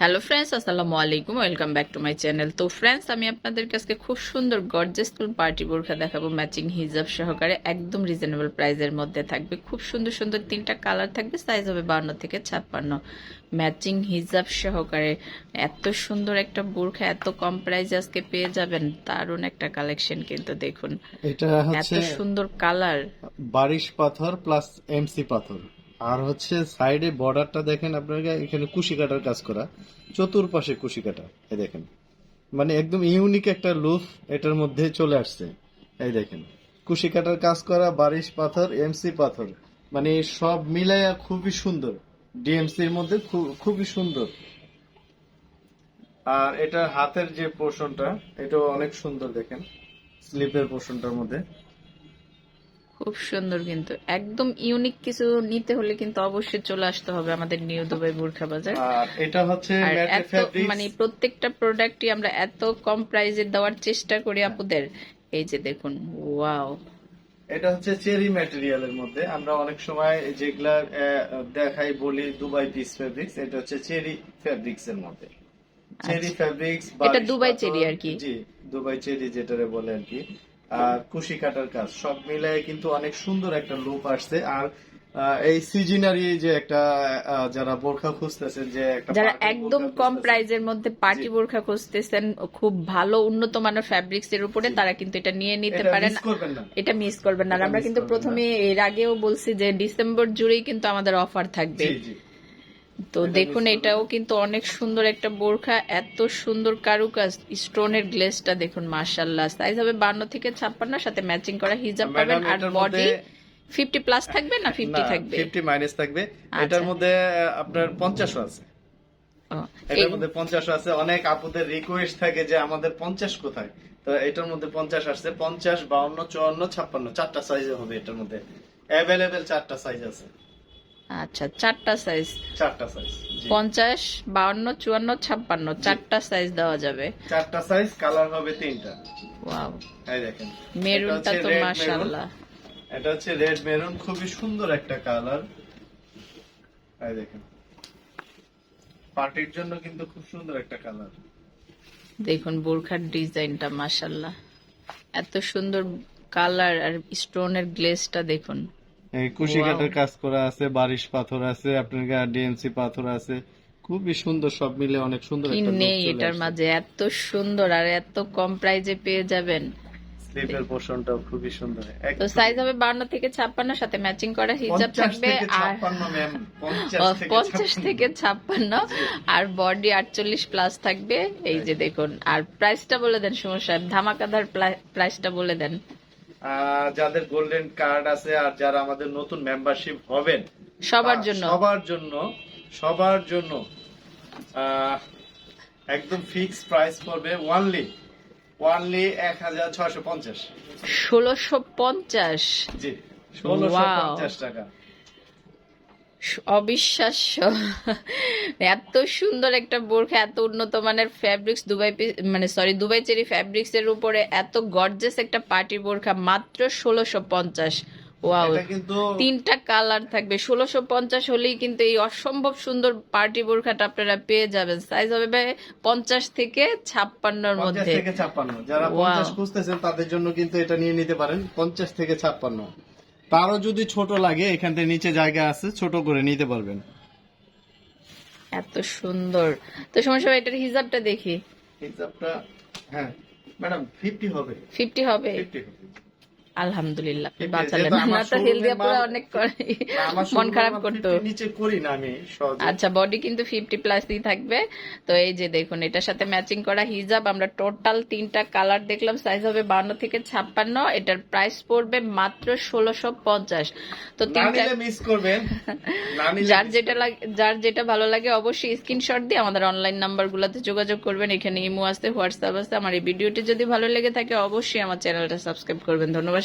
Hello friends আসসালামু আলাইকুম welcome back to my channel তো ফ্রেন্ডস আমি আপনাদের কাছে খুব সুন্দর গর্জেস ফুল পার্টি বোরখা দেখাবো ম্যাচিং হিজাব সহকারে একদম রিজনেবল প্রাইসের মধ্যে থাকবে। খুব সুন্দর সুন্দর তিনটা কালার থাকবে সাইজ হবে বান্ন থেকে ছাপ্পান্ন। ম্যাচিং হিজাব সহকারে এত সুন্দর একটা বোরখা এত কম প্রাইসে আজকে পেয়ে যাবেন দারুণ একটা কালেকশন কিন্তু দেখুন। এটা এত সুন্দর কালার বারিশ পাথর প্লাস এমসি পাথর। আর হচ্ছে সাইডে বর্ডারটা দেখেন আপনারা এখানে কুশি কাটার কাজ করা। চতুর্পাশে কুশি কাটা এই দেখেন। মানে একদম ইউনিক একটা লুক এটার মধ্যে চলে আসছে। এই দেখেন কুশি কাটার কাজ করা, বারিশ পাথর এমসি পাথর। মানে সব মিলাইয়া খুবই সুন্দর। ডিএমসির মধ্যে খুবই সুন্দর। আর এটা হাতের যে পোর্শনটা এটা অনেক সুন্দর দেখেন, স্লিপের পোর্শনটার মধ্যে। খুব সুন্দর কিন্তু। একদম ইউনিক কিছু নিতে হলে কিন্তু অবশ্যই চলে আসতে হবে আমাদের নিউ দুবাই বোরখা বাজার। এটা হচ্ছে মানে প্রত্যেকটা প্রোডাক্টই আমরা এত কম প্রাইসে দেওয়ার চেষ্টা করি আপুদের। এই যে দেখুন ওয়াও এটা হচ্ছে চেরি ম্যাটেরিয়ালের মধ্যে। আমরা অনেক সময় যেগুলা দেখাই বলি দুবাই পিস ফেব্রিক্স এটা হচ্ছে চেরি ফ্যাব্রিক্স এর মধ্যে। চেরি ফ্যাব্রিক্স আচ্ছা। এটা দুবাই চেরি আর কি? জি দুবাই চেরি যেটারে বলে আর কি। আর কুশি কাটার কাজ সব মিলায়ে কিন্তু অনেক সুন্দর একটা লুক আসছে। আর এই সিজনারি যে একটা যারা বোরখা খুঁজতেছেন যে একটা যারা একদম কম প্রাইজের মধ্যে পার্টি বোরখা খুঁজতেছেন খুব ভালো উন্নত মানের ফ্যাব্রিক্স এর উপরে তারা কিন্তু এটা নিয়ে নিতে পারেন। এটা মিস করবেন না। আমরা কিন্তু প্রথমে এর আগেও বলছি যে ডিসেম্বর জুড়েই কিন্তু আমাদের অফার থাকবে। জি জি। তো দেখুন এটাও কিন্তু অনেক সুন্দর একটা বোরখা এত সুন্দর কারুকাজ স্টোনের গ্লেসটা দেখুন মার্শাল্লাহ সাইজ হবে বান্ন থেকে ছাপ্পান্ন সাথে ম্যাচিং করা হিজাব পাবেন আর বডি মধ্যে- ফিফটি প্লাস থাকবে না ফিফটি থাকবে? ফিফটি মাইনাস থাকবে। আচ্ছা। এটার মধ্যে আপনার পঞ্চাশও আছে। এটার মধ্যে পঞ্চাশও আছে। অনেক আপুদের রিকোয়েস্ট থাকে যে আমাদের পঞ্চাশ কোথায়? তো এটার মধ্যে পঞ্চাশ আসছে। পঞ্চাশ বাউন্ন চুয়ান্ন ছাপ্পান্ন চারটা সাইজ হবে এটার মধ্যে। অ্যাভেলেবেল চারটা সাইজ আছে। আচ্ছা চারটা সাইজ চারটা সাইজ পঞ্চাশ বাউন্ন চুয়ান্ন ছাপ্পান্ন চারটা সাইজ দেওয়া যাবে। চারটা সাইজ কালার হবে তিনটা। ওয়াও এই দেখেন মেরুনটা তো red এটা হচ্ছে রেড মেরুন খুবই সুন্দর একটা কালার এই দেখেন পার্টির জন্য কিন্তু খুব সুন্দর একটা কালার দেখুন বোরখার ডিজাইনটা মাশাল্লাহ এত সুন্দর কালার আর স্টোনের গ্লেসটা দেখুন। কুশি. কাঠের কাজ করা আছে বারিশ পাথর আছে আপনার ডিএমসি পাথর আছে। খুবই সুন্দর সব মিলে অনেক সুন্দর কি একটা নেই এটার মাঝে এত সুন্দর আর এত কম প্রাইজে পেয়ে যাবেন। স্লিপের পোর্শনটাও খুবই সুন্দর। তো সাইজ হবে বান্ন থেকে ছাপ্পান্ন সাথে ম্যাচিং করা হিজাব থাকবে আর 56 50 থেকে পঞ্চাশ 56 থেকে ছাপ্পান্ন। আর বডি আটচল্লিশ প্লাস থাকবে এই যে দেখুন। আর প্রাইসটা বলে দেন সুমন সাহেব ধামাকাদার প্রাইসটা বলে দেন। যাদের গোল্ডেন কার্ড আছে আর যারা আমাদের নতুন মেম্বারশিপ হবেন সবার জন্য। সবার জন্য সবার জন্য একদম ফিক্স প্রাইস পড়বে ওয়ানলি ওয়ানলি এক হাজার ছয়শো পঞ্চাশ। ষোলোশো পঞ্চাশ? জি ষোলোশো পঞ্চাশ টাকা। অবিশ্বাস্য। এত সুন্দর একটা বোরখা এত উন্নত মানের ফ্যাব্রিক্স দুবাই মানে সরি দুবাই চেরি ফ্যাব্রিক্স এর উপরে এত গর্জেস একটা পার্টি বোরখা মাত্র ষোলোশো পঞ্চাশ। ওয়াও তিনটা কালার থাকবে। ষোলোশো পঞ্চাশ হলেই কিন্তু এই অসম্ভব সুন্দর পার্টি বোরখাটা আপনারা পেয়ে যাবেন। সাইজ হবে ভাই পঞ্চাশ থেকে ছাপ্পান্নর মধ্যে। থেকে ছাপ্পান্ন। যারা. পঞ্চাশ খুঁজতেছেন তাদের জন্য কিন্তু এটা নিয়ে নিতে পারেন পঞ্চাশ থেকে ছাপ্পান্ন। তারও যদি ছোট লাগে এখান থেকে নিচে জায়গা আছে ছোট করে নিতে পারবেন। এত সুন্দর। তো সমস্যা এটার হিসাবটা দেখি। হিসাবটা হ্যাঁ ম্যাডাম ফিফটি হবে। ফিফটি হবে? ফিফটি হবে। আলহামদুলিল্লাহ আপনি বাঁচালেন। যেহেতু তো হেলদি আপুরা অনেক মন খারাপ করতো। নিচে করি না আমি আচ্ছা বডি কিন্তু ফিফটি প্লাসই থাকবে। তো এই যে দেখুন এটার সাথে ম্যাচিং করা হিজাব আমরা টোটাল তিনটা কালার দেখলাম সাইজ হবে বান্ন থেকে ছাপ্পান্ন এটার প্রাইস পড়বে মাত্র ষোলোশো পঞ্চাশ। তো তিনটা মিস করবেন। যার যেটা যার যেটা ভালো লাগে অবশ্যই স্ক্রিনশট দিয়ে আমাদের অনলাইন নাম্বার গুলাতে যোগাযোগ করবেন। এখানে ইমো আছে হোয়াটসঅ্যাপ আছে। আমার এই ভিডিওটি যদি ভালো লেগে থাকে অবশ্যই আমার চ্যানেলটা সাবস্ক্রাইব করবেন। ধন্যবাদ